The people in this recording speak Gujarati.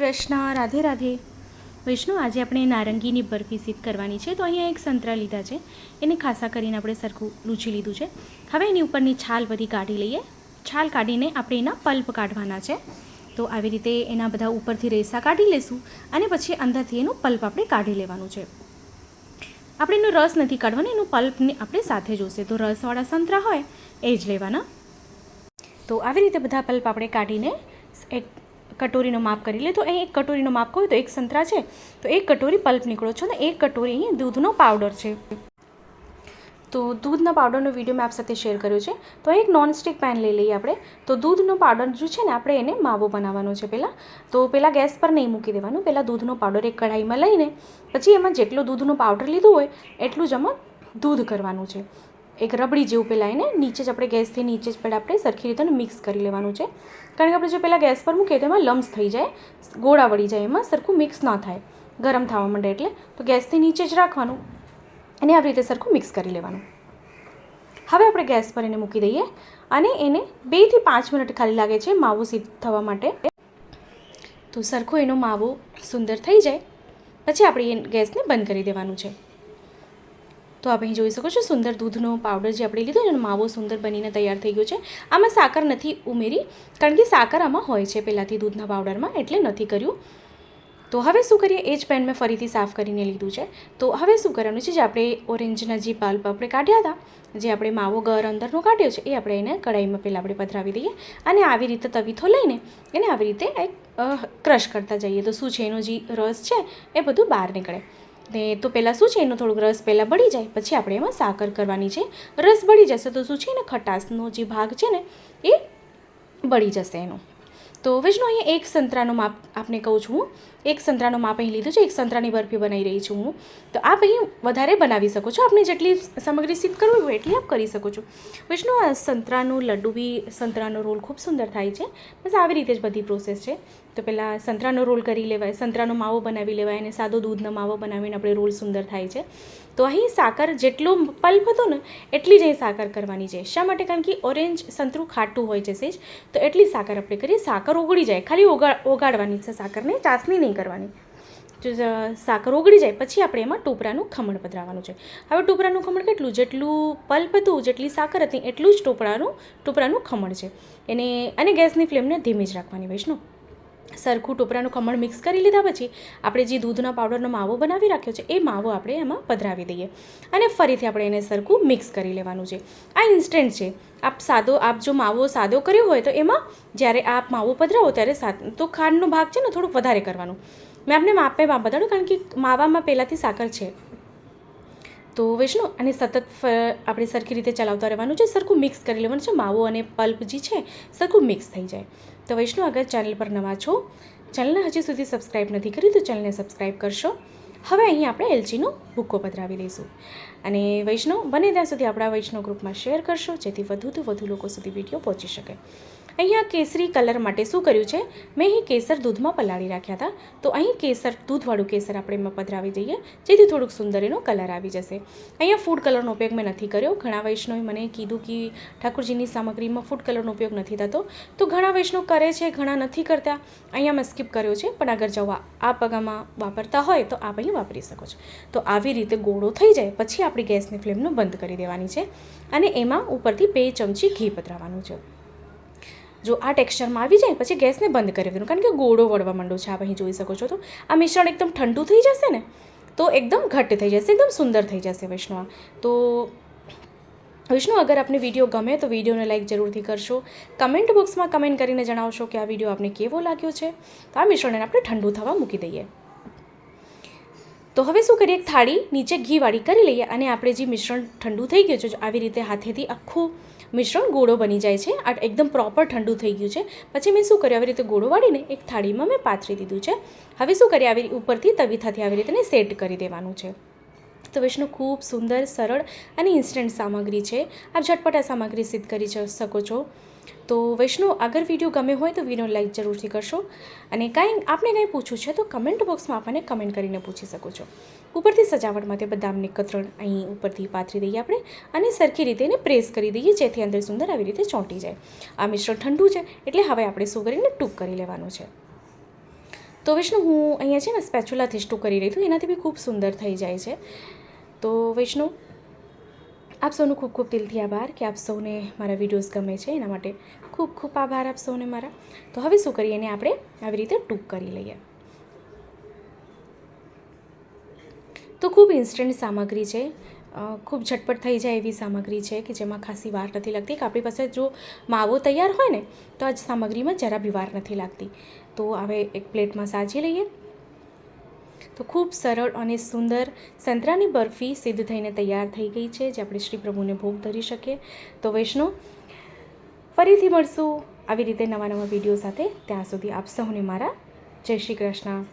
કૃષ્ણ, રાધે રાધે. વિષ્ણુ, આજે આપણે નારંગીની બરફી સિદ્ધ કરવાની છે, તો અહીંયા એક સંતરા લીધા છે. એને ખાસા કરીને આપણે સરખું લૂછી લીધું છે. હવે એની ઉપરની છાલ બધી કાઢી લઈએ. છાલ કાઢીને આપણે એના પલ્પ કાઢવાના છે. તો આવી રીતે એના બધા ઉપરથી રેસા કાઢી લેશું અને પછી અંદરથી એનું પલ્પ આપણે કાઢી લેવાનું છે. આપણે એનો રસ નથી કાઢવાનો, એનું પલ્પને આપણે સાથે જોશે. તો રસવાળા સંતરા હોય, એ જ લેવાના. તો આવી રીતે બધા પલ્પ આપણે કાઢીને એક કટોરીનો માપ કરી લે. તો અહીં એક કટોરીનો માપ કહ્યું તો એક સંતરા છે. તો એક કટોરી પલ્પ નીકળો છો ને, એક કટોરી અહીં દૂધનો પાવડર છે. તો દૂધના પાવડરનો વીડિયો મેં આપ સાથે શેર કર્યો છે. તો એક નોનસ્ટિક પેન લઈ લઈએ આપણે. તો દૂધનો પાવડર જે છે ને, આપણે એને માવો બનાવવાનો છે પહેલાં. તો પહેલાં ગેસ પર નહીં મૂકી દેવાનું. પહેલાં દૂધનો પાવડર એક કઢાઈમાં લઈને, પછી એમાં જેટલો દૂધનો પાવડર લીધું હોય, એટલું જ આમાં દૂધ કરવાનું છે. એક રબડી જેવું પહેલાં એને નીચે જ આપણે ગેસથી નીચે જ પહેલાં આપણે સરખી રીતે મિક્સ કરી લેવાનું છે. કારણ કે આપણે જો પહેલાં ગેસ પર મૂકીએ તો એમાં લમ્સ થઈ જાય, ગોળા વળી જાય, એમાં સરખું મિક્સ ના થાય, ગરમ થવા માંડે એટલે. તો ગેસથી નીચે જ રાખવાનું અને આવી રીતે સરખું મિક્સ કરી લેવાનું. હવે આપણે ગેસ પર એને મૂકી દઈએ અને એને બેથી પાંચ મિનિટ ખાલી લાગે છે માવો સિદ્ધ થવા માટે. તો સરખો એનો માવો સુંદર થઈ જાય. પછી આપણે એ ગેસને બંધ કરી દેવાનું છે. તો આપ અહીં જોઈ શકો છો સુંદર દૂધનો પાવડર જે આપણે લીધો એનો માવો સુંદર બનીને તૈયાર થઈ ગયો છે. આમાં સાકર નથી ઉમેરી, કારણ કે સાકર આમાં હોય છે પહેલાંથી દૂધના પાવડરમાં એટલે નથી કર્યું. તો હવે શું કરીએ? એ જ પેન મેં ફરીથી સાફ કરીને લીધું છે. તો હવે શું કરવાનું છે? જે આપણે ઓરેન્જના જે પલ્પ આપણે કાઢ્યા હતા, જે આપણે માવો ગર અંદરનો કાઢ્યો છે, એ આપણે એને કઢાઈમાં પહેલાં આપણે પધરાવી દઈએ અને આવી રીતે તવીથો લઈને એને આવી રીતે ક્રશ કરતા જઈએ. તો શું છે? એનો જે રસ છે, એ બધું બહાર નીકળે. ને તો પહેલાં શું છે, એનો થોડોક રસ પહેલાં બળી જાય, પછી આપણે એમાં સાકર કરવાની છે. રસ બળી જશે તો શું છે એને ખટાશનો જે ભાગ છે ને, એ બળી જશે એનો. તો વેજનો અહીંયા એક સંતરાનું માપ આપને કહું છું. એક સંતરાનો માપ અહીં લીધું છે, એક સંતરાની બરફી બનાવી રહી છું હું. તો આપ અહીં વધારે બનાવી શકો છો. આપને જેટલી સામગ્રી સિદ્ધ કરવી હોય એટલી આપ કરી શકો છો. વિષ્ણુ, આ સંતરાનું લડ્ડુ બી સંતરાનો રોલ ખૂબ સુંદર થાય છે. બસ આવી રીતે જ બધી પ્રોસેસ છે. તો પહેલાં સંતરાનો રોલ કરી લેવાય, સંતરાનો માવો બનાવી લેવાય અને સાદો દૂધનો માવો બનાવીને આપણે રોલ સુંદર થાય છે. તો અહીં સાકર જેટલો પલ્પ હતો ને, એટલી જ અહીં સાકર કરવાની છે. શા માટે? કારણ કે ઓરેન્જ સંતરું ખાટું હોય છે સેજ. તો એટલી સાકર આપણે કરીએ, સાકર ઓગળી જાય. ખાલી ઓગા, ઓગાળવાની છે સાકરને ચાસણી નહીં કરવાની. જો સાકર ઓગળી જાય, પછી આપણે એમાં ટોપરાનું ખમણ પધરાવવાનું છે. હવે ટોપરાનું ખમણ કેટલું? જેટલું પલ્પ હતું, જેટલી સાકર હતી, એટલું જ ટોપરાનું ટોપરાનું ખમણ છે. એને, અને ગેસની ફ્લેમને ધીમી જ રાખવાની, વૈષ્ણુ. સરખું ટોપરાનું ખમણ મિક્સ કરી લીધા પછી આપણે જે દૂધના પાવડરનો માવો બનાવી રાખ્યો છે, એ માવો આપણે એમાં પધરાવી દઈએ. અને ફરીથી આપણે એને સરખું મિક્સ કરી લેવાનું છે. આ ઇન્સ્ટન્ટ છે. આપ સાદો, આપ જો માવો સાદો કર્યો હોય તો એમાં જ્યારે આપ માવો પધરાવો ત્યારે તો ખાંડનો ભાગ છે ને થોડુંક વધારે કરવાનું. મેં આપને માપે માપ બતાડ્યું કારણ કે માવામાં પહેલાંથી સાકર છે. તો વૈષ્ણવ અને સતત આપણે સરખી રીતે ચલાવતા રહેવાનું છે, સરખું મિક્સ કરી લેવાનું છે. માવો અને પલ્પ જે છે, સરખું મિક્સ થઈ જાય. તો વૈષ્ણુ અગર ચેનલ પર નવા છો ચેનલને હજી સુધી સબસ્ક્રાઈબ નથી કરી, તો ચેનલને સબસ્ક્રાઈબ કરશો. હવે અહીં આપણે એલચીનો ભૂક્કો પધરાવી લઈશું અને વૈષ્ણવ બને ત્યાં સુધી આપણા વૈષ્ણવ ગ્રુપમાં શેર કરશો, જેથી વધુથી વધુ લોકો સુધી વીડિયો પહોંચી શકે. અહીંયા કેસરી કલર માટે શું કર્યું છે? મેં અહીં કેસર દૂધમાં પલાળી રાખ્યા હતા. તો અહીં કેસર, દૂધવાળું કેસર આપણે એમાં પધરાવી જઈએ જેથી થોડુંક સુંદર એનો કલર આવી જશે. અહીંયા ફૂડ કલરનો ઉપયોગ મેં નથી કર્યો. ઘણા વૈષ્ણવે મને કીધું કે ઠાકોરજીની સામગ્રીમાં ફૂડ કલરનો ઉપયોગ નથી થતો. તો ઘણા વૈષ્ણવ કરે છે, ઘણા નથી કરતા. અહીંયા મેં સ્કીપ કર્યો છે. પણ અગર જવા આ પગામાં વાપરતા હોય તો આપ અહીં વાપરી શકો છો. તો આવી રીતે ગોળો થઈ જાય, પછી આપણી ગેસની ફ્લેમનો બંધ કરી દેવાની છે. અને એમાં ઉપરથી બે ચમચી ઘી પધરાવવાનું છે. જો આ ટેક્સચરમાં આવી જાય, પછી ગેસને બંધ કરી દેવાનું. કારણ કે ગોળો વળવા માંડો છે, આપ અહીં જોઈ શકો છો તો. આ મિશ્રણ એકદમ ઠંડુ થઈ જશે ને, તો એકદમ ઘટ્ટ થઈ જશે, એકદમ સુંદર થઈ જશે વૈષ્ણવ. તો વિષ્ણુ, અગર આપને વીડિયો ગમે તો વિડીયોને લાઇક જરૂરથી કરશો. કમેન્ટ બોક્સમાં કમેન્ટ કરીને જણાવશો કે આ વીડિયો આપને કેવો લાગ્યો છે. તો આ મિશ્રણને આપણે ઠંડુ થવા મૂકી દઈએ. તો હવે શું કરીએ? એક થાળી નીચે ઘીવાળી કરી લઈએ અને આપણે જે મિશ્રણ ઠંડુ થઈ ગયું છે આવી રીતે હાથેથી આખું મિશ્રણ ગોળો બની જાય છે. આ એકદમ પ્રોપર ઠંડુ થઈ ગયું છે. પછી મેં શું કર્યું? આવી રીતે ગોળો વાળીને એક થાળીમાં મેં પાથરી દીધું છે. હવે શું કરીએ? આવી ઉપરથી તવીથાથી આવી રીતે સેટ કરી દેવાનું છે. તો વિષ્ણુ ખૂબ સુંદર, સરળ અને ઇન્સ્ટન્ટ સામગ્રી છે. આપ ઝટપટ આ સામગ્રી સિદ્ધ કરી શકો છો. તો વૈષ્ણુ અગર વીડિયો ગમે હોય તો વીડિયો લાઈક જરૂરથી કરશો. અને કાંઈ આપને કાંઈ પૂછવું છે તો કમેન્ટ બોક્સમાં આપણને કમેન્ટ કરીને પૂછી શકો છો. ઉપરથી સજાવટ માટે બદામની કતરણ અહીં ઉપરથી પાથરી દઈએ આપણે અને સરખી રીતે એને પ્રેસ કરી દઈએ જેથી અંદર સુંદર આવી રીતે ચોંટી જાય. આ મિશ્રણ ઠંડુ છે એટલે હવે આપણે શું કરીને ટૂંક કરી લેવાનું છે. તો વિષ્ણુ હું અહીંયા છે ને સ્પેચ્યુલાથી સ્ટુ કરી રહી છું. એનાથી બી ખૂબ સુંદર થઈ જાય છે. તો વૈષ્ણવ, આપ સૌનો ખૂબ ખૂબ દિલથી આભાર કે આપ સૌને મારા વિડીયોઝ ગમે છે, એના માટે ખૂબ ખૂબ આભાર આપ સૌને મારા. તો હવે શું કરીએ એને આપણે આવી રીતે ટૂંક કરી લઈએ. તો ખૂબ ઇન્સ્ટન્ટ સામગ્રી છે. ખૂબ ઝટપટ થઈ જાય એવી સામગ્રી છે કે જેમાં ખાસી વાર નથી લાગતી. કે આપણી પાસે જો માવો તૈયાર હોય ને, તો આ સામગ્રીમાં જરા બી વાર નથી લાગતી. તો હવે એક પ્લેટમાં સાજી લઈએ. તો ખૂબ સરળ અને સુંદર સંતરાની બરફી સિદ્ધ થઈને તૈયાર થઈ ગઈ છે, જે આપણે શ્રી પ્રભુને ભોગ ધરી શકીએ. તો વૈષ્ણવ, ફરીથી મળશું. આવી રીતે નવા નવા વીડિયો સાથે ત્યાં સુધી આપ સૌને મારા જય શ્રી કૃષ્ણ.